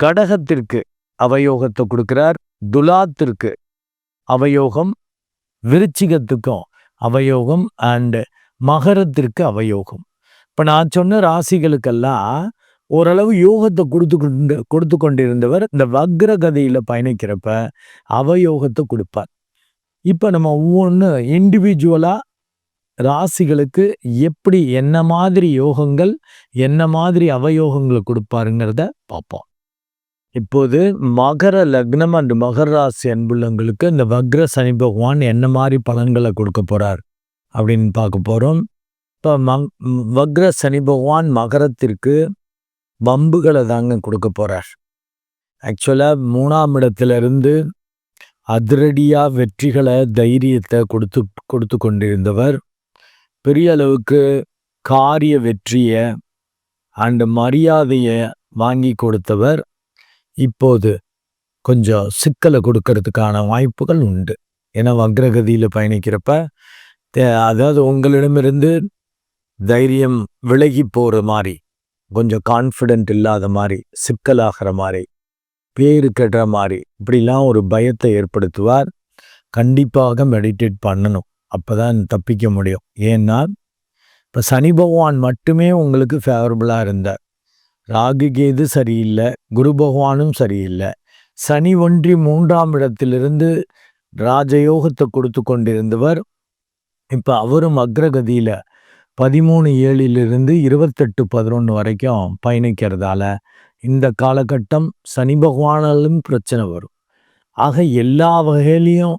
கடகத்திற்கு அவயோகத்தை கொடுக்கிறார் துலாத்திற்கு அவயோகம் விருச்சிகத்துக்கும் அவயோகம் அண்டு மகரத்திற்கு அவயோகம். இப்போ நான் சொன்ன ராசிகளுக்கெல்லாம் ஓரளவு யோகத்தை கொடுத்து கொண்டு கொடுத்து கொண்டிருந்தவர் இந்த வக்ரகதையில் பயணிக்கிறப்ப அவயோகத்தை கொடுப்பார். இப்போ நம்ம ஒவ்வொன்று இண்டிவிஜுவலாக ராசிகளுக்கு எப்படி என்ன மாதிரி யோகங்கள் என்ன மாதிரி அவயோகங்களை கொடுப்பாருங்கிறத பார்ப்போம். இப்போது மகர லக்னம் அண்ட் மகர ராசி அன்புள்ளங்களுக்கு இந்த வக்ர சனி பகவான் என்ன மாதிரி பலன்களை கொடுக்க போகிறார் அப்படின்னு பார்க்க போகிறோம் இப்போ மங் வக்ர சனி பகவான் மகரத்திற்கு வம்புகளை தாங்க கொடுக்க போகிறார் ஆக்சுவலாக மூணாம் இடத்துலேருந்து அதிரடியாக வெற்றிகளை தைரியத்தை கொடுத்து கொடுத்து கொண்டிருந்தவர். பெரிய அளவுக்கு காரிய வெற்றியை அண்டு மரியாதையை வாங்கி கொடுத்தவர். இப்போது கொஞ்சம் சிக்கலை கொடுக்கறதுக்கான வாய்ப்புகள் உண்டு. ஏன்னா வக்ரகதியில் பயணிக்கிறப்ப அதாவது உங்களிடமிருந்து தைரியம் விலகி போகிற மாதிரி கொஞ்சம் கான்ஃபிடென்ட் இல்லாத மாதிரி சிக்கலாகிற மாதிரி பேரு கெடுற மாதிரி இப்படிலாம் ஒரு பயத்தை ஏற்படுத்துவார். கண்டிப்பாக மெடிடேட் பண்ணணும். அப்போ தான் தப்பிக்க முடியும். ஏன்னா இப்போ சனி பகவான் மட்டுமே உங்களுக்கு ஃபேவரபுளாக இருந்தார். ராகு கேது சரியில்லை குரு பகவானும் சரியில்லை. சனி ஒன்றி மூன்றாம் இடத்திலிருந்து ராஜயோகத்தை கொடுத்து கொண்டிருந்தவர். இப்போ அவரும் அக்ரகதியில் பதிமூணு ஏழிலிருந்து இருபத்தெட்டு பதினொன்று வரைக்கும் பயணிக்கிறதால இந்த காலகட்டம் சனி பகவானாலும் பிரச்சனை வரும். ஆக எல்லா வகையிலையும்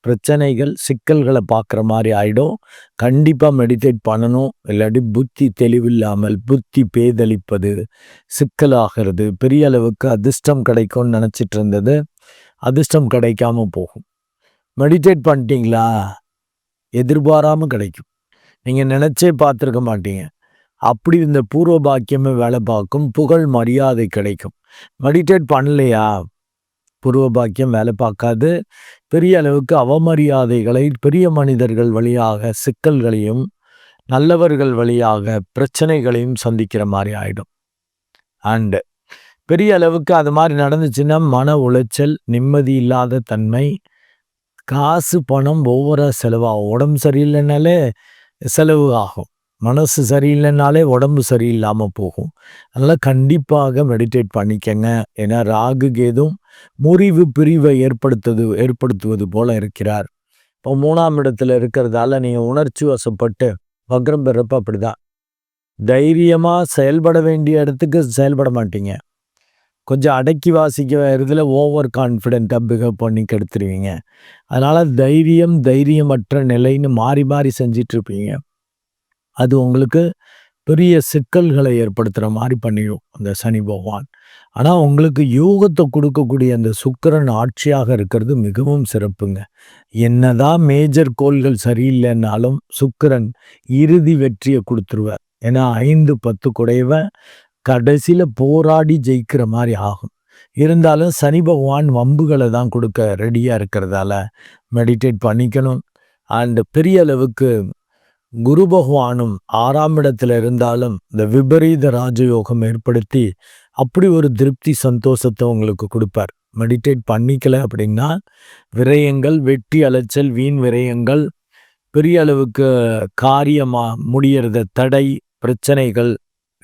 பிரச்சனைகள் சிக்கல்களை பார்க்குற மாதிரி ஆகிடும் கண்டிப்பாக மெடிடேட் பண்ணணும். இல்லாட்டி புத்தி தெளிவில்லாமல் புத்தி பேதளிப்பது சிக்கலாகிறது. பெரிய அளவுக்கு அதிர்ஷ்டம் கிடைக்கும்னு நினச்சிட்டு இருந்தது. அதிர்ஷ்டம் கிடைக்காம போகும். மெடிடேட் பண்ணிட்டீங்களா? எதிர்பாராமல் கிடைக்கும். நீங்கள் நினச்சே பார்த்துருக்க மாட்டீங்க. அப்படி இந்த பூர்வ பாக்கியமே வேலை பார்க்கும். புகழ் மரியாதை கிடைக்கும். மெடிடேட் பண்ணலையா? பூர்வ பாக்கியம் வேலை பார்க்காது. பெரிய அளவுக்கு அவமரியாதைகளை பெரிய மனிதர்கள் வழியாக சிக்கல்களையும் நல்லவர்கள் வழியாக பிரச்சனைகளையும் சந்திக்கிற மாதிரி ஆகிடும் அண்டு பெரிய அளவுக்கு அது மாதிரி நடந்துச்சுன்னா மன உளைச்சல் நிம்மதி இல்லாத தன்மை காசு பணம் ஒவ்வொரு செலவாகும் உடம்பு சரியில்லைனாலே செலவு ஆகும். மனசு சரியில்லைனாலே உடம்பு சரியில்லாமல் போகும். அதனால் கண்டிப்பாக மெடிடேட் பண்ணிக்கங்க. ஏன்னா ராகு கேதும் முறிவு பிரிவை ஏற்படுத்துவது ஏற்படுத்துவது போல இருக்கிறார். இப்போ மூணாம் இடத்துல இருக்கிறதால நீங்கள் உணர்ச்சி வசப்பட்டு வக்ரம் பெறப்ப அப்படிதான். தைரியமாக செயல்பட வேண்டிய இடத்துக்கு செயல்பட மாட்டீங்க. கொஞ்சம் அடக்கி வாசிக்க இதில் ஓவர் கான்ஃபிடென்ட்டாக பிகப் பண்ணி கெடுத்துருவீங்க. அதனால் தைரியம் தைரியமற்ற நிலைன்னு மாறி மாறி செஞ்சிட்ருப்பீங்க அது உங்களுக்கு பெரிய சிக்கல்களை ஏற்படுத்துகிற மாதிரி பண்ணிடும் அந்த சனி பகவான். ஆனால் உங்களுக்கு யோகத்தை கொடுக்கக்கூடிய அந்த சுக்கரன் ஆட்சியாக இருக்கிறது மிகவும் சிறப்புங்க. என்னதான் மேஜர் கோள்கள் சரியில்லைன்னாலும் சுக்கரன் இறுதி வெற்றியை கொடுத்துருவார். ஏன்னா ஐந்து பத்து குடையவன் கடைசியில் போராடி ஜெயிக்கிற மாதிரி ஆகும். இருந்தாலும் சனி பகவான் வம்புகளை தான் கொடுக்க ரெடியாக இருக்கிறதால மெடிடேட் பண்ணிக்கணும். அண்டு பெரிய அளவுக்கு குரு பகவானும் ஆறாம் இடத்துல இருந்தாலும் இந்த விபரீத ராஜயோகம் ஏற்படுத்தி அப்படி ஒரு திருப்தி சந்தோஷத்தை உங்களுக்கு கொடுப்பார். மெடிடேட் பண்ணிக்கல அப்படின்னா விரயங்கள் வெட்டி அலைச்சல் வீண் விரயங்கள் பெரிய அளவுக்கு காரியமாக முடியறத தடை பிரச்சனைகள்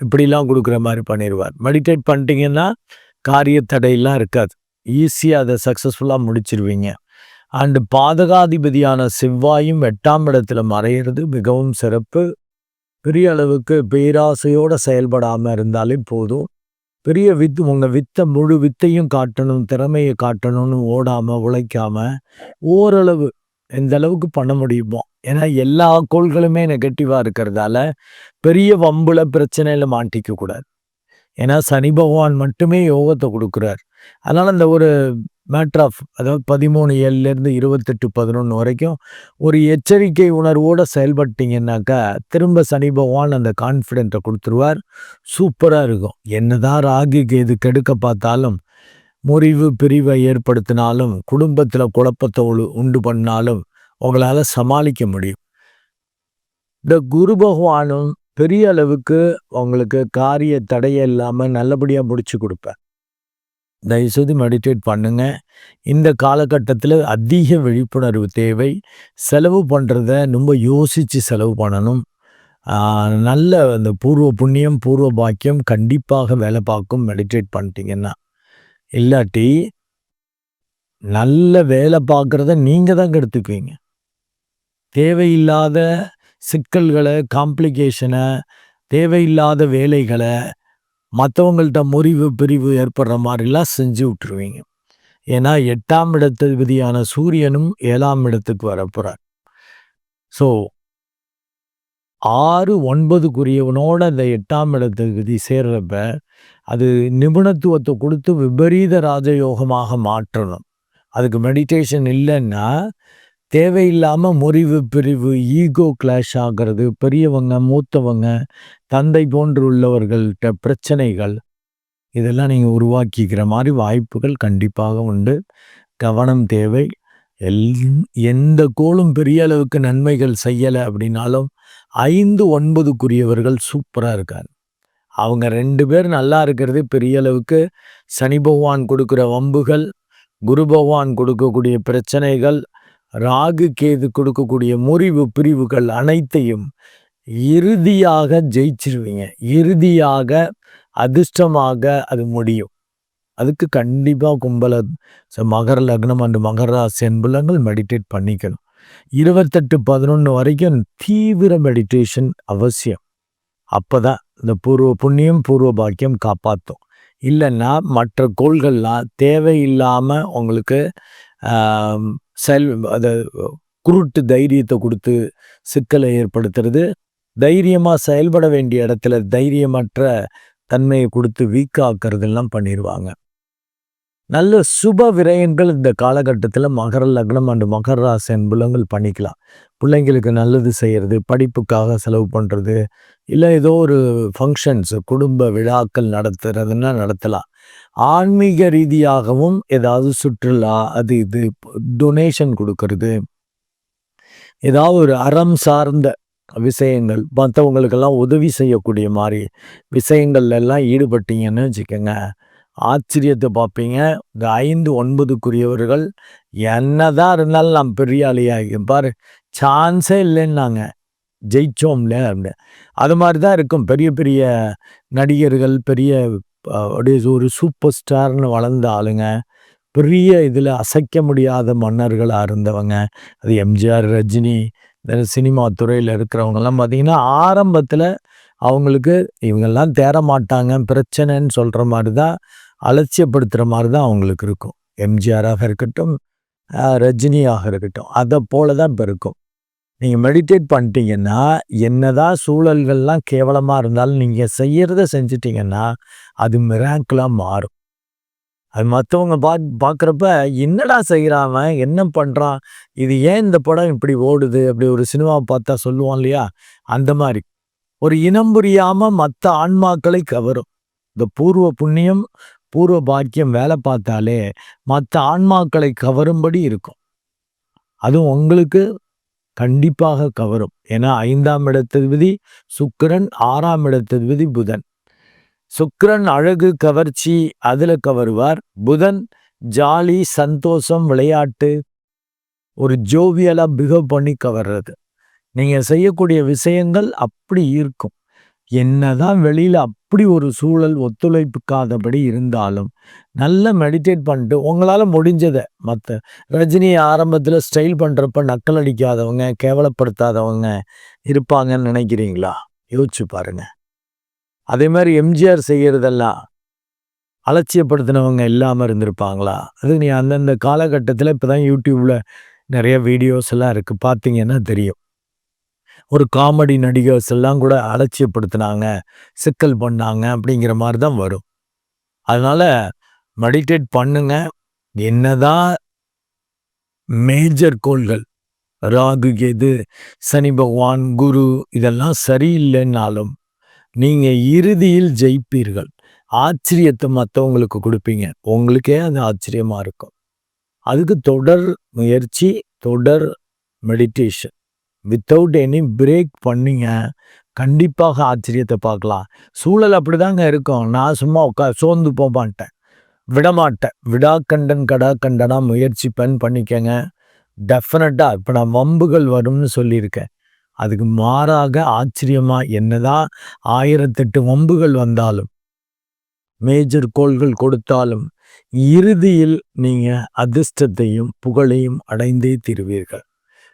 இப்படிலாம் கொடுக்குற மாதிரி பண்ணிடுவார் மெடிடேட் பண்ணிட்டீங்கன்னா காரிய தடையெல்லாம் இருக்காது. ஈஸியாக அதை சக்ஸஸ்ஃபுல்லாக முடிச்சிருவீங்க. அண்டு பாதகாதிபதியான செவ்வாயும் எட்டாம் இடத்துல மறையிறது மிகவும் சிறப்பு. பெரிய அளவுக்கு பேராசையோடு செயல்படாமல் இருந்தாலே போதும். பெரிய வித்து உங்கள் வித்தை முழு வித்தையும் காட்டணும் திறமையை காட்டணும்னு ஓடாமல் உழைக்காமல் ஓரளவு எந்த அளவுக்கு பண்ண முடியுமோ. ஏன்னா எல்லா கோள்களுமே நெகட்டிவாக இருக்கிறதால பெரிய வம்புல பிரச்சனையில் மாட்டிக்க கூடாது. ஏன்னா சனி பகவான் மட்டுமே யோகத்தை கொடுக்குறார். அதனால் அந்த ஒரு மேட்ரு ஆஃப் அதாவது பதிமூணு ஏழுலேருந்து இருபத்தெட்டு பதினொன்று வரைக்கும் ஒரு எச்சரிக்கை உணர்வோடு செயல்பட்டீங்கன்னாக்கா திரும்ப சனி பகவான் அந்த கான்ஃபிடென்ட்டை கொடுத்துருவார். சூப்பராக இருக்கும். என்னதான் ராகிக்கு இது கெடுக்க பார்த்தாலும் முறிவு பிரிவை ஏற்படுத்தினாலும் குடும்பத்தில் குழப்பத்தை உண்டு பண்ணாலும் உங்களால் சமாளிக்க முடியும். இந்த குரு பகவானும் பெரிய அளவுக்கு உங்களுக்கு காரிய தடையே இல்லாமல் நல்லபடியாக முடிச்சு கொடுப்பேன் தயவுசெய்து மெடிடேட் பண்ணுங்கள் இந்த காலகட்டத்தில் அதிக விழிப்புணர்வு தேவை. செலவு பண்ணுறத ரொம்ப யோசித்து செலவு பண்ணணும். நல்ல அந்த பூர்வ புண்ணியம் பூர்வ பாக்கியம் கண்டிப்பாக வேலை பார்க்கும். மெடிடேட் பண்ணிட்டீங்கன்னா. இல்லாட்டி நல்ல வேலை பார்க்குறத நீங்கள் தான் கெடுத்துக்குவீங்க. தேவையில்லாத சிக்கல்களை காம்ப்ளிகேஷனை தேவையில்லாத வேலைகளை மற்றவங்கள்ட்ட முறிவு பிரிவு ஏற்படுற மாதிரிலாம் செஞ்சு விட்டுருவீங்க. ஏன்னா எட்டாம் இடத்தில் விதியான சூரியனும் ஏழாம் இடத்துக்கு வரப்போகிறார் ஸோ ஆறு ஒன்பதுக்குரியவனோட அந்த எட்டாம் இடத்துக்கு சேர்றப்ப அது நிபுணத்துவத்தை கொடுத்து விபரீத ராஜயோகமாக மாற்றணும். அதுக்கு மெடிடேஷன் இல்லைன்னா தேவையில்லாமல் முறிவு பிரிவு ஈகோ கிளாஷ் ஆகிறது பெரியவங்க மூத்தவங்க தந்தை போன்று உள்ளவர்கள்ட்ட பிரச்சனைகள் இதெல்லாம் நீங்கள் உருவாக்கிக்கிற மாதிரி வாய்ப்புகள் கண்டிப்பாக உண்டு. கவனம் தேவை. எல் எந்த கோளும் பெரிய அளவுக்கு நன்மைகள் செய்யலை அப்படின்னாலும் ஐந்து ஒன்பதுக்குரியவர்கள் சூப்பராக இருக்கார் அவங்க ரெண்டு பேர் நல்லா இருக்கிறது பெரிய அளவுக்கு சனி பகவான் கொடுக்குற வம்புகள் குரு பகவான் கொடுக்கக்கூடிய பிரச்சனைகள் ராகு கேது கொடுக்கக்கூடிய முறிவு பிரிவுகள் அனைத்தையும் இறுதியாக ஜெயிச்சிருவீங்க. இறுதியாக அதிர்ஷ்டமாக அது முடியும். அதுக்கு கண்டிப்பாக கும்பல மகர லக்னம் அண்டு மகர ராசி என்பலங்கள் மெடிடேட் பண்ணிக்கணும். இருபத்தெட்டு பதினொன்று வரைக்கும் தீவிர மெடிடேஷன் அவசியம். அப்போ தான் இந்த பூர்வ புண்ணியம் பூர்வ பாக்கியம் காப்பாற்றும் இல்லைன்னா மற்ற கோள்கள்லாம் தேவையில்லாமல் உங்களுக்கு செல் அதை குருட்டு தைரியத்தை கொடுத்து சிக்கலை ஏற்படுத்துறது. தைரியமாக செயல்பட வேண்டிய இடத்துல தைரியமற்ற தன்மையை கொடுத்து வீக்காக்குறதெல்லாம் பண்ணிடுவாங்க நல்ல சுப விரயங்கள் இந்த காலகட்டத்தில் மகர லக்னம் அண்டு மகர ராசி அன்புலங்கள் பண்ணிக்கலாம். பிள்ளைங்களுக்கு நல்லது செய்கிறது படிப்புக்காக செலவு பண்ணுறது இல்லை ஏதோ ஒரு ஃபங்க்ஷன்ஸ் குடும்ப விழாக்கள் நடத்துறதுன்னா நடத்தலாம். ஆன்மீக ரீதியாகவும் ஏதாவது சுற்றுலா அது இது டொனேஷன் கொடுக்கறது ஏதாவது ஒரு அறம் சார்ந்த விஷயங்கள் மற்றவங்களுக்கெல்லாம் உதவி செய்யக்கூடிய மாதிரி விஷயங்கள்லாம் ஈடுபட்டீங்கன்னு வச்சுக்கோங்க. ஆச்சரியத்தை பார்ப்பீங்க. இந்த ஐந்து ஒன்பதுக்குரியவர்கள் என்னதான் இருந்தாலும் நான் பெரிய ஆளியாக பாரு சான்ஸே இல்லைன்னாங்க. ஜெயிச்சோம்ல அப்படின்னு. அது மாதிரி தான் இருக்கும். பெரிய பெரிய நடிகர்கள் பெரிய அப்படியே ஒரு சூப்பர் ஸ்டார்னு வளர்ந்த ஆளுங்க பெரிய இதில் அசைக்க முடியாத மன்னர்களாக இருந்தவங்க அது எம்ஜிஆர் ரஜினி இந்த சினிமா துறையில் இருக்கிறவங்கெல்லாம் பார்த்திங்கன்னா ஆரம்பத்தில் அவங்களுக்கு இவங்கெல்லாம் தேர மாட்டாங்க பிரச்சனைன்னு சொல்கிற மாதிரி தான் அலட்சியப்படுத்துகிற மாதிரி தான் அவங்களுக்கு இருக்கும். எம்ஜிஆராக இருக்கட்டும் ரஜினியாக இருக்கட்டும் அதை போல தான் இப்போ இருக்கும். நீங்கள் மெடிடேட் பண்ணிட்டீங்கன்னா என்னதான் சூழல்கள்லாம் கேவலமாக இருந்தாலும் நீங்கள் செய்கிறத செஞ்சிட்டிங்கன்னா அது மிராக்கலாக மாறும். அது மற்றவங்க பா பார்க்குறப்ப என்னடா செய்கிறான் என்ன பண்ணுறான் இது ஏன் இந்த படம் இப்படி ஓடுது? அப்படி ஒரு சினிமாவை பார்த்தா சொல்லுவோம் இல்லையா? அந்த மாதிரி. ஒரு இனம் புரியாமல் மற்ற ஆன்மாக்களை கவரும். இந்த பூர்வ புண்ணியம் பூர்வ பாக்கியம் வேலை பார்த்தாலே மற்ற ஆன்மாக்களை கவரும்படி இருக்கும். அதுவும் உங்களுக்கு கண்டிப்பாக கவரும். ஏன்னா ஐந்தாம் இடத்ததிபதி சுக்கிரன் ஆறாம் இடத்ததிபதி புதன். சுக்கிரன் அழகு கவர்ச்சி அதில் கவருவார். புதன் ஜாலி சந்தோஷம் விளையாட்டு ஒரு ஜோவியலாக பிகவ் பண்ணி கவர்றது. நீங்கள் செய்யக்கூடிய விஷயங்கள் அப்படி இருக்கும். என்னதான் வெளியில் அப்படி ஒரு சூழல் ஒத்துழைப்புக்காதபடி இருந்தாலும் நல்லா மெடிடேட் பண்ணிட்டு உங்களால் முடிஞ்சதை மற்ற ரஜினியை ஆரம்பத்தில் ஸ்டைல் பண்ணுறப்ப நக்கல் அடிக்காதவங்க கேவலப்படுத்தாதவங்க இருப்பாங்கன்னு நினைக்கிறீங்களா? யோசிச்சு பாருங்க. அதே மாதிரி எம்ஜிஆர் செய்கிறதெல்லாம் அலட்சியப்படுத்தினவங்க இல்லாமல் இருந்திருப்பாங்களா? அது நீ அந்தந்த காலகட்டத்தில் இப்போ தான் யூடியூப்பில் நிறைய வீடியோஸ் எல்லாம் இருக்குது பார்த்தீங்கன்னா தெரியும். ஒரு காமெடி நடிகர்ஸ் எல்லாம் கூட அலட்சியப்படுத்தினாங்க சிக்கல் பண்ணாங்க அப்படிங்கிற மாதிரி தான் வரும். அதனால் மெடிடேட் பண்ணுங்க. என்னதான் மேஜர் கோள்கள் ராகு கேது சனி பகவான் குரு இதெல்லாம் சரியில்லைன்னாலும் நீங்கள் இறுதியில் ஜெயிப்பீர்கள். ஆச்சரியத்தை மற்றவங்களுக்கு கொடுப்பீங்க. உங்களுக்கே அது ஆச்சரியமாக இருக்கும். அதுக்கு தொடர் முயற்சி தொடர் மெடிடேஷன். வித்தவுட் எனி பிரேக் பண்ணிங்க கண்டிப்பாக ஆச்சரியத்தை பார்க்கலாம். சூழல் அப்படிதாங்க இருக்கும். நான் சும்மா உட்கா சோர்ந்து போமாட்டேன். விடமாட்டேன். விடாக்கண்டன் கடாக்கண்டனா முயற்சி பண் பண்ணிக்கங்க. டெஃபினட்டாக இப்போ நான் வம்புகள் வரும்னு சொல்லியிருக்கேன். அதுக்கு மாறாக ஆச்சரியமாக என்னதான் ஆயிரத்தெட்டு வம்புகள் வந்தாலும் மேஜர் கோள்கள் கொடுத்தாலும் இறுதியில் நீங்கள் அதிர்ஷ்டத்தையும் புகழையும் அடைந்தே தீருவீர்கள்.